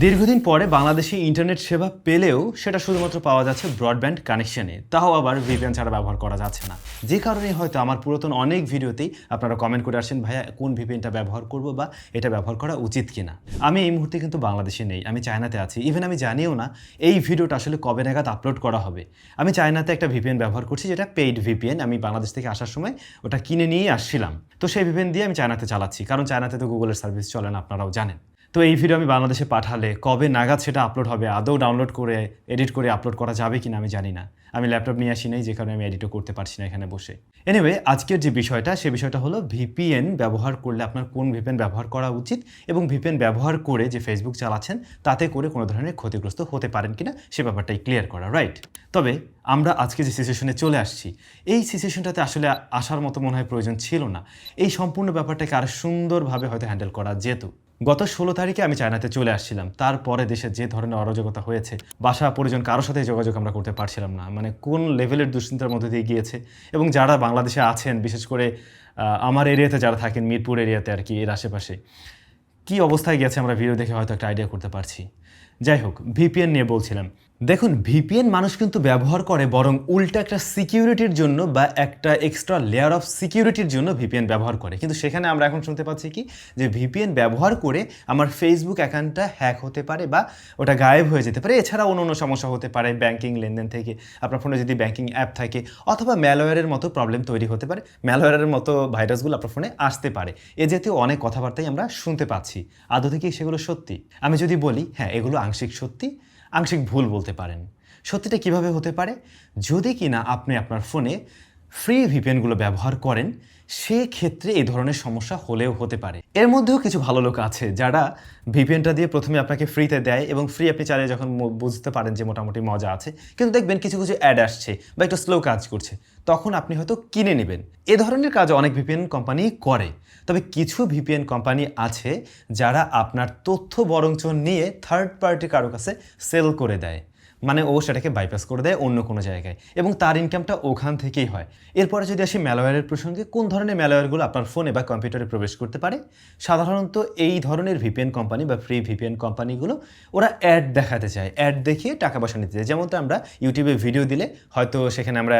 দীর্ঘদিন পরে বাংলাদেশে ইন্টারনেট সেবা পেলেও সেটা শুধুমাত্র পাওয়া যাচ্ছে ব্রডব্যান্ড কানেকশনে। তাও আবার ভিপিএন ছাড়া ব্যবহার করা যাচ্ছে না। যে কারণে হয়তো আমার পুরাতন অনেক ভিডিওতেই আপনারা কমেন্ট করে আসেন ভাইয়া, কোন ভিপিএনটা ব্যবহার করব বা এটা ব্যবহার করা উচিত কিনা? আমি এই মুহূর্তে কিন্তু বাংলাদেশে নেই। আমি চায়নাতে আছি। ইভেন আমি জানিও না এই ভিডিওটা আসলে কবে নাগাদ আপলোড করা হবে। আমি চায়নাতে একটা ভিপিএন ব্যবহার করছি, যেটা পেইড ভিপিএন। আমি বাংলাদেশ থেকে আসার সময় ওটা কিনে নিয়ে আসছিলাম। তো সেই ভিপিএন দিয়ে আমি চায়নাতে চালাচ্ছি। কারণ চায়নাতে তো গুগলের সার্ভিস চলে না, আপনারাও জানেন। তো এই ভিডিও আমি বাংলাদেশে পাঠালে কবে নাগাদ সেটা আপলোড হবে? আদৌ ডাউনলোড করে এডিট করে আপলোড করা যাবে কিনা আমি জানি না। আমি ল্যাপটপ নিয়ে আসি নাই, যে কারণে আমি এডিটও করতে পারছি না এখানে বসে। এনিওয়ে আজকের যে বিষয়টা, সে বিষয়টা হলো ভিপিএন ব্যবহার করলে আপনার কোন ভিপিএন ব্যবহার করা উচিত এবং ভিপিএন ব্যবহার করে যে ফেসবুক চালাচ্ছেন, তাতে করে কোনো ধরনের ক্ষতিগ্রস্ত হতে পারেন কিনা, সে ব্যাপারটাই ক্লিয়ার করা রাইট তবে আমরা আজকে যে সিচুয়েশনে চলে আসছি, এই সিচুয়েশনটাতে আসলে আসার মতো মনে হয় প্রয়োজন ছিল না। এই সম্পূর্ণ ব্যাপারটাকে আরও সুন্দরভাবে হয়তো হ্যান্ডেল করা যেত। গত ষোলো তারিখে আমি চায়নাতে চলে আসছিলাম। তারপরে দেশে যে ধরনের অরাজকতা হয়েছে, বাসা পরিজন কারোর সাথে যোগাযোগ আমরা করতে পারছিলাম না। মানে কোন লেভেলের দুশ্চিন্তার মধ্যে দিয়ে গিয়েছে? এবং যারা বাংলাদেশে আছেন, বিশেষ করে আমার এরিয়াতে যারা থাকেন, মিরপুর এরিয়াতে আর কি, এর আশেপাশে, কী অবস্থায় গেছে আমরা ভিডিও দেখে হয়তো একটা আইডিয়া করতে পারছি। যাই হোক ভিপিএন নিয়ে বলছিলাম। দেখুন ভিপিএন মানুষ কিন্তু ব্যবহার করে বরং উল্টা একটা সিকিউরিটির জন্য বা একটা এক্সট্রা লেয়ার অফ সিকিউরিটির জন্য ভিপিএন ব্যবহার করে। কিন্তু সেখানে আমরা এখন শুনতে পাচ্ছি কি? যে ভিপিএন ব্যবহার করে আমার ফেসবুক অ্যাকাউন্টটা হ্যাক হতে পারে বা ওটা গায়েব হয়ে যেতে পারে। এছাড়া অন্য অন্য সমস্যা হতে পারে ব্যাংকিং লেনদেন থেকে। আপনার ফোনে যদি ব্যাঙ্কিং অ্যাপ থাকে অথবা ম্যালওয়্যারের মতো প্রবলেম তৈরি হতে পারে। ম্যালওয়্যারের মতো ভাইরাসগুলো আপনার ফোনে আসতে পারে। এ জাতীয় অনেক কথাবার্তাই আমরা শুনতে পাচ্ছি। আদৌ থেকে সেগুলো সত্যি? আমি যদি বলি হ্যাঁ এগুলো আংশিক সত্যি। আংশিক ভুল বলতে পারেন। সত্যিটা কীভাবে হতে পারে? যদি কিনা আপনি আপনার ফোনে ফ্রি ভিপিএনগুলো ব্যবহার করেন সেক্ষেত্রে এই ধরনের সমস্যা হলেও হতে পারে। এর মধ্যেও কিছু ভালো লোক আছে যারা ভিপিএনটা দিয়ে প্রথমে আপনাকে ফ্রিতে দেয় এবং ফ্রি আপনি চালিয়ে যখন বুঝতে পারেন যে মোটামুটি মজা আছে, কিন্তু দেখবেন কিছু কিছু অ্যাড আসছে বা একটু স্লো কাজ করছে, তখন আপনি হয়তো কিনে নেবেন। এ ধরনের কাজ অনেক ভিপিএন কোম্পানি করে। তবে কিছু ভিপিএন কোম্পানি আছে যারা আপনার তথ্য বরঞ্চ নিয়ে থার্ড পার্টি কারও কাছে সেল করে দেয়। মানে ও সেটাকে বাইপাস করে দেয় অন্য কোনো জায়গায়। এবং তার ইনকামটা ওখান থেকেই হয়। এরপরে যদি আসি ম্যালওয়্যারের প্রসঙ্গে, কোন ধরনের ম্যালওয়্যারগুলো আপনার ফোনে বা কম্পিউটারে প্রবেশ করতে পারে? সাধারণত এই ধরনের ভিপিএন কোম্পানি বা ফ্রি ভিপিএন কোম্পানিগুলো ওরা অ্যাড দেখাতে চায়। অ্যাড দেখিয়ে টাকা পয়সা নিতে চায়। যেমন তো আমরা ইউটিউবে ভিডিও দিলে হয়তো সেখানে আমরা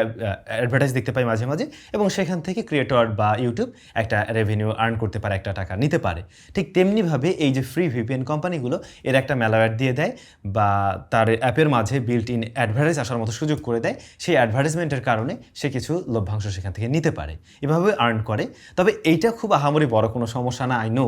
অ্যাডভার্টাইজ দেখতে পাই মাঝে মাঝে এবং সেখান থেকে ক্রিয়েটর বা ইউটিউব একটা রেভিনিউ আর্ন করতে পারে, একটা টাকা নিতে পারে। ঠিক তেমনিভাবে এই যে ফ্রি ভিপিএন কোম্পানিগুলো এর একটা ম্যালওয়্যার দিয়ে দেয় বা তার অ্যাপের মাঝে বিল্ট ইন অ্যাডভার্টাইজ আসার মতো সুযোগ করে দেয়, সেই অ্যাডভার্টাইজমেন্টের কারণে সে কিছু লভ্যাংশ সেখান থেকে নিতে পারে, এভাবে আর্ন করে। তবে এইটা খুব আহামরি বড় কোনো সমস্যা না আই নো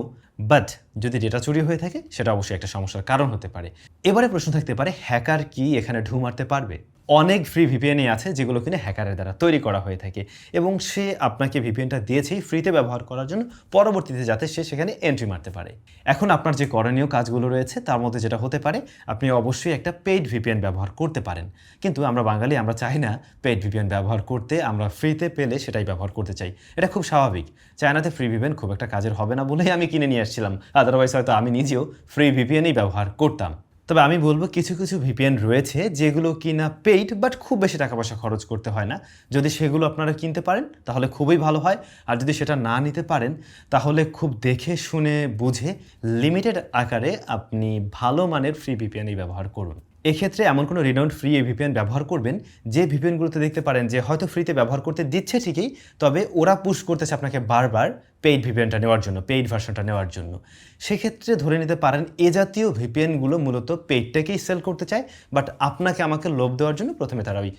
বাট যদি ডেটা চুরি হয়ে থাকে, সেটা অবশ্যই একটা সমস্যার কারণ হতে পারে। এবারে প্রশ্ন থাকতে পারে হ্যাকার কি এখানে ঢু মারতে পারবে? অনেক ফ্রি ভিপিএনই আছে যেগুলো কিনে হ্যাকারের দ্বারা তৈরি করা হয়ে থাকে। এবং সে আপনাকে ভিপিএনটা দিয়েছেই ফ্রিতে ব্যবহার করার জন্য, পরবর্তীতে যাতে সে সেখানে এন্ট্রি মারতে পারে। এখন আপনার যে করণীয় কাজগুলো রয়েছে, তার মধ্যে যেটা হতে পারে, আপনি অবশ্যই একটা পেইড ভিপিএন ব্যবহার করতে পারেন। কিন্তু আমরা বাঙালি, আমরা চাই না পেইড ভিপিএন ব্যবহার করতে, আমরা ফ্রিতে পেলে সেটাই ব্যবহার করতে চাই। এটা খুব স্বাভাবিক। চায়নাতে ফ্রি ভিপিএন খুব একটা কাজের হবে না বলেই আমি কিনে নিয়ে আসছিলাম। আদারওয়াইজ হয়তো আমি নিজেও ফ্রি ভিপিএনই ব্যবহার করতাম। তবে আমি বলব কিছু কিছু ভিপিএন রয়েছে যেগুলো কিনা পেইড বাট খুব বেশি টাকা পয়সা খরচ করতে হয় না। যদি সেগুলো আপনারা কিনতে পারেন, তাহলে খুবই ভালো হয়। আর যদি সেটা না নিতে পারেন, তাহলে খুব দেখে, শুনে, বুঝে লিমিটেড আকারে আপনি ভালো মানের ফ্রি ভিপিএনই ব্যবহার করুন। এক্ষেত্রে এমন কোনো রিনাউন্ড ফ্রি ভিপিএন ব্যবহার করবেন, যে ভিপিএনগুলোতে দেখতে পারেন যে হয়তো ফ্রিতে ব্যবহার করতে দিচ্ছে ঠিকই, তবে ওরা পুশ করতেছে আপনাকে বারবার পেইড ভিপিএনটা নেওয়ার জন্য পেইড ভার্সনটা নেওয়ার জন্য। সেক্ষেত্রে ধরে নিতে পারেন, এ জাতীয় ভিপিএনগুলো মূলত পেইডটাকেই সেল করতে চায় বাট আপনাকে আমাকে লোভ দেওয়ার জন্য প্রথমে তারা ওই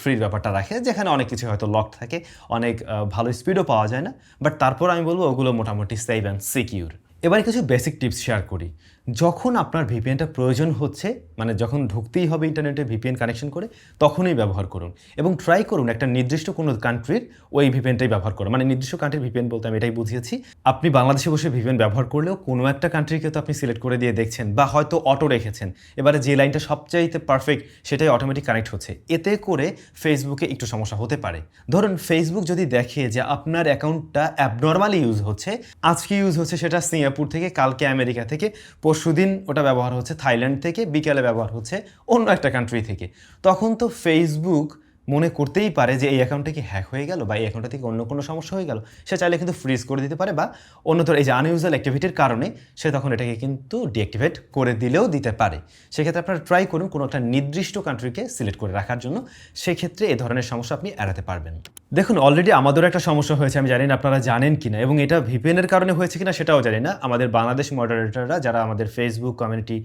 ফ্রির ব্যাপারটা রাখে, যেখানে অনেক কিছু হয়তো লক থাকে, অনেক ভালো স্পিডও পাওয়া যায় না বাট তারপর আমি বলব ওগুলো মোটামুটি সেভ অ্যান্ড সিকিউর এবার কিছু বেসিক টিপস শেয়ার করি। যখন আপনার ভিপিএনটা প্রয়োজন হচ্ছে মানে যখন ঢুকতেই হবে ইন্টারনেটে ভিপিএন কানেকশন করে, তখনই ব্যবহার করুন। এবং ট্রাই করুন একটা নির্দিষ্ট কোনো কান্ট্রির ওই ভিপিএনটাই ব্যবহার করুন মানে নির্দিষ্ট কান্ট্রির ভিপিএন বলতে আমি এটাই বুঝিয়েছি। আপনি বাংলাদেশে বসে ভিপিএন ব্যবহার করলেও কোনো একটা কান্ট্রিকে তো আপনি সিলেক্ট করে দিয়ে দেখছেন বা হয়তো অটো রেখেছেন। এবারে যে লাইনটা সবচাইতে পারফেক্ট সেটাই অটোমেটিক কানেক্ট হচ্ছে। এতে করে ফেসবুকে একটু সমস্যা হতে পারে। ধরুন ফেসবুক যদি দেখে যে আপনার অ্যাকাউন্টটা অ্যাবনর্মালি ইউজ হচ্ছে, আজকে ইউজ হচ্ছে সেটা সিঙ্গাপুর থেকে, কালকে আমেরিকা থেকে পরশুদিন ওটা ব্যবহার হচ্ছে থাইল্যান্ড থেকে, বিকেলে ব্যবহার হচ্ছে অন্য একটা কান্ট্রি থেকে। তখন তো ফেসবুক মনে করতেই পারে যে এই অ্যাকাউন্টটা কি হ্যাক হয়ে গেল বা এই অ্যাকাউন্টটা থেকে অন্য কোনো সমস্যা হয়ে গেল। সে চাইলে কিন্তু ফ্রিজ করে দিতে পারে বা অন্যতর এই যে আনইউজুয়াল অ্যাক্টিভিটির কারণে সে তখন এটাকে কিন্তু ডিঅ্যাক্টিভেট করে দিলেও দিতে পারে। সেক্ষেত্রে আপনারা ট্রাই করুন কোনো একটা নির্দিষ্ট কান্ট্রিকে সিলেক্ট করে রাখার জন্য। সেক্ষেত্রে এই ধরনের সমস্যা আপনি এড়াতে পারবেন। দেখুন অলরেডি আমাদেরও একটা সমস্যা হয়েছে, আমি জানি না আপনারা জানেন কিনা এবং এটা ভিপিএনের কারণে হয়েছে কিনা সেটাও জানি না। আমাদের বাংলাদেশ মডারেটররা যারা আমাদের ফেসবুক কমিউনিটি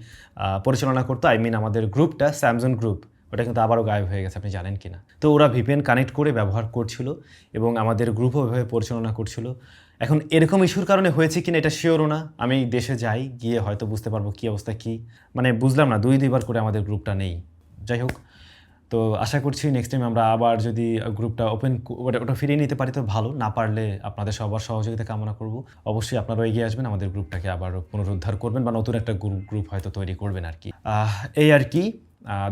পরিচালনা করতো আই মিন আমাদের গ্রুপটা স্যামসং গ্রুপ ওটা কিন্তু আবারও গায়েব হয়ে গেছে, আপনি জানেন কিনা। তো ওরা ভিপিএন কানেক্ট করে ব্যবহার করছিল এবং আমাদের গ্রুপও ওইভাবে পরিচালনা করছিল। এখন এরকম ইস্যুর কারণে হয়েছে কিনা এটা শিওরও না। আমি দেশে যাই, গিয়ে হয়তো বুঝতে পারব কী অবস্থা কী। মানে বুঝলাম না, দুই দুইবার করে আমাদের গ্রুপটা নেই। যাই হোক, তো আশা করছি নেক্সট টাইম আমরা আবার যদি গ্রুপটা ওপেন ওটা ফিরিয়ে নিতে পারি তো ভালো। না পারলে আপনাদের সবার সহযোগিতা কামনা করব। অবশ্যই আপনারাও এগিয়ে আসবেন, আমাদের গ্রুপটাকে আবার পুনরুদ্ধার করবেন বা নতুন একটা গ্রুপ গ্রুপ হয়তো তৈরি করবেন আর কি। এই আর কি।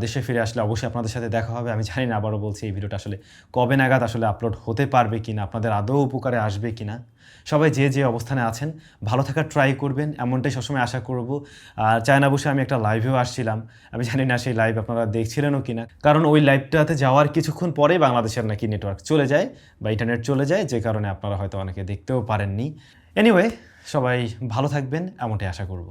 দেশে ফিরে আসলে অবশ্যই আপনাদের সাথে দেখা হবে। আমি জানি না, আবারও বলছি, এই ভিডিওটা আসলে কবে নাগাদ আসলে আপলোড হতে পারবে কি না আপনাদের আদৌ উপকারে আসবে কিনা। সবাই যে যে অবস্থানে আছেন, ভালো থাকার ট্রাই করবেন, এমনটাই সবসময় আশা করব। আর চায়না বসে আমি একটা লাইভেও আসছিলাম। আমি জানি না সেই লাইভ আপনারা দেখছিলেনও কি না কারণ ওই লাইভটাতে যাওয়ার কিছুক্ষণ পরেই বাংলাদেশের নাকি নেটওয়ার্ক চলে যায় বা ইন্টারনেট চলে যায়, যে কারণে আপনারা হয়তো অনেকে দেখতেও পারেননি। এনিওয়ে সবাই ভালো থাকবেন, এমনটাই আশা করব।